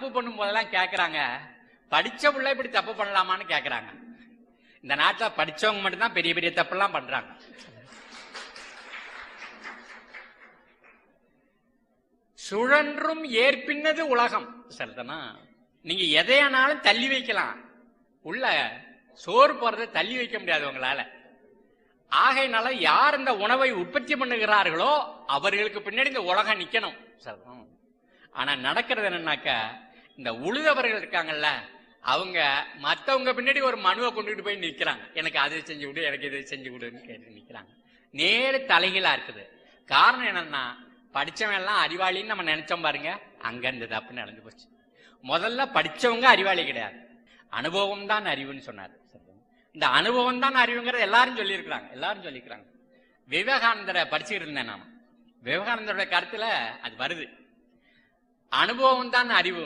தப்பு பண்ணும் போதெல்லாம் கேட்குறாங்க படிச்ச பிள்ளை இப்படி தப்பு பண்ணலாமான்னு கேட்குறாங்க இந்த நாட்டில் படிச்சவங்க மட்டும்தான் பெரிய பெரிய தப்பெல்லாம் பண்றாங்க. சுழன்றும் ஏற்பின்னது உலகம். சரிதானா? நீங்க எதையானாலும் தள்ளி வைக்கலாம். உள்ள சோறு போறதை தள்ளி வைக்க முடியாது உங்களால. ஆகையினால யார் இந்த உணவை உற்பத்தி பண்ணுகிறார்களோ அவர்களுக்கு பின்னாடி இந்த உலகம் நிக்கணும். சரிதான்? ஆனா நடக்கிறது என்னன்னாக்க இந்த உழுதவர்கள் இருக்காங்கல்ல அவங்க மத்தவங்க பின்னாடி ஒரு மனுவை கொண்டுகிட்டு போய் நிற்கிறாங்க எனக்கு அதை செஞ்சு கொடு எனக்கு இதை செஞ்சு கொடுன்னு கேட்டு நிற்கிறாங்க நேரு தலைகீழா இருக்குது. காரணம் என்னன்னா படித்தவன் எல்லாம் அறிவாளின்னு நம்ம நினைச்சோம் பாருங்க அங்க இந்த தப்பு நடந்து போச்சு. முதல்ல படிச்சவங்க அறிவாளி கிடையாது. அனுபவம் தான் அறிவுன்னு சொன்னார். இந்த அனுபவம் தான் அறிவுங்கிறத எல்லாரும் சொல்லியிருக்கிறாங்க. எல்லாரும் சொல்லியிருக்கிறாங்க. விவேகானந்தரை படிச்சுக்கிட்டு இருந்தேன் நான். விவேகானந்தரோட கருத்துல அது வருது. அனுபவம் தான் அறிவு.